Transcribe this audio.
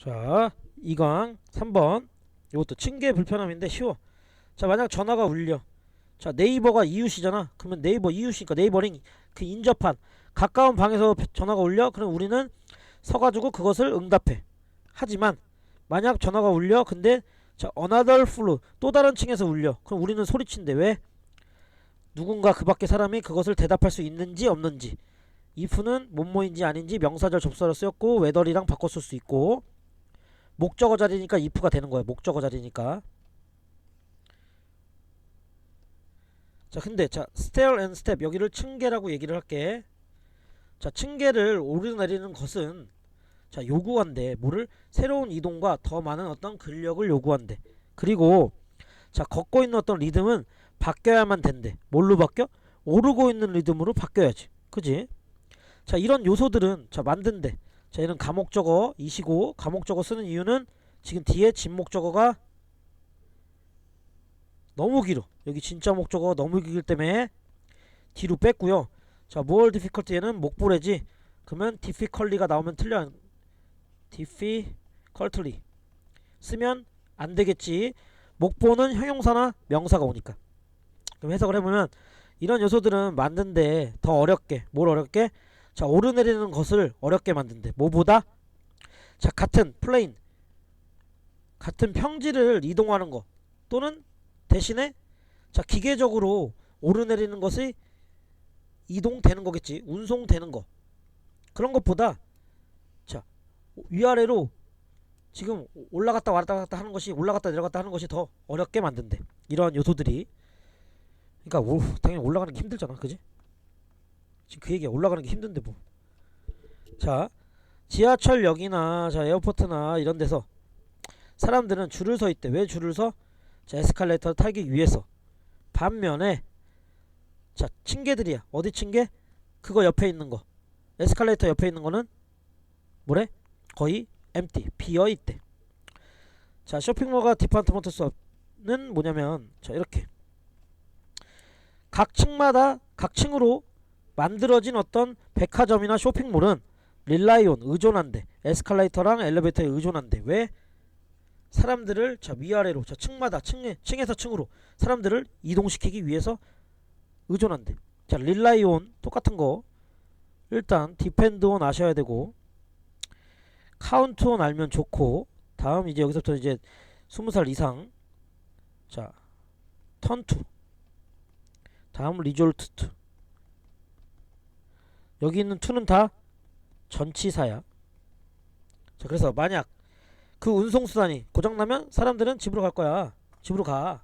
자, 2강 3번. 이것도 층계 불편함인데 쉬워. 자, 만약 전화가 울려. 자, 네이버가 이웃이잖아. 그러면 네이버 이웃이니까 네이버링 그 인접한 가까운 방에서 전화가 울려. 그럼 우리는 서 가지고 그것을 응답해. 하지만 만약 전화가 울려. 근데 자, another floor 또 다른 층에서 울려. 그럼 우리는 소리친대. 왜? 누군가 그 밖에 사람이 그것을 대답할 수 있는지 없는지. if는 뭐뭐인지 아닌지 명사절 접수로 쓰였고 웨더리랑 바꿨을 수 있고 목적어 자리니까 if가 되는 거야. 목적어 자리니까. 자, 근데 자, stair and step 여기를 층계라고 얘기를 할게. 자, 층계를 오르내리는 것은 자, 요구한대. 뭐를 새로운 이동과 더 많은 어떤 근력을 요구한대. 그리고 자, 걷고 있는 어떤 리듬은 바뀌어야만 된대. 뭘로 바뀌어? 오르고 있는 리듬으로 바뀌어야지. 그지? 자, 이런 요소들은 자, 만든대. 자, 얘는 가목적어 이시고 가목적어 쓰는 이유는 지금 뒤에 진목적어가 너무 길어. 여기 진짜 목적어 너무 길기 때문에 뒤로 뺐고요. 자, 뭘 difficulty에는 목보래지. 그러면 difficulty가 나오면 틀려. difficultly 쓰면 안 되겠지. 목보는 형용사나 명사가 오니까. 그럼 해석을 해보면 이런 요소들은 만든데 더 어렵게 뭘 어렵게 자 오르내리는 것을 어렵게 만든대. 뭐보다? 자 같은 플레인. 같은 평지를 이동하는 거. 또는 대신에 자 기계적으로 오르내리는 것이 이동되는 거겠지. 운송되는 거. 그런 것보다 자 위아래로 지금 올라갔다 왔다 갔다 하는 것이 올라갔다 내려갔다 하는 것이 더 어렵게 만든대. 이러한 요소들이. 그러니까 오, 당연히 올라가는 게 힘들잖아. 그지 지금 그 얘기야. 올라가는 게 힘든데 뭐. 자 지하철역이나 자 에어포트나 이런 데서 사람들은 줄을 서 있대. 왜 줄을 서? 자 에스컬레이터 타기 위해서. 반면에 자 층계들이야. 어디 층계? 그거 옆에 있는 거. 에스컬레이터 옆에 있는 거는 뭐래? 거의 empty 비어 있대. 자 쇼핑몰과 디파트먼트 수업은 뭐냐면 자 이렇게. 각 층마다 각 층으로 만들어진 어떤 백화점이나 쇼핑몰은 릴라이온 의존한대. 에스컬레이터랑 엘리베이터에 의존한대. 왜? 사람들을 자 위아래로 자 층마다 층에 층에서 층으로 사람들을 이동시키기 위해서 의존한대. 자 릴라이온 똑같은 거. 일단 디펜드온 아셔야 되고 카운트온 알면 좋고 다음 이제 여기서부터 이제 20살 이상. 자 턴투. 다음 리졸트 투 여기 있는 투는 다 전치사야. 자 그래서 만약 그 운송수단이 고장나면 사람들은 집으로 갈 거야. 집으로 가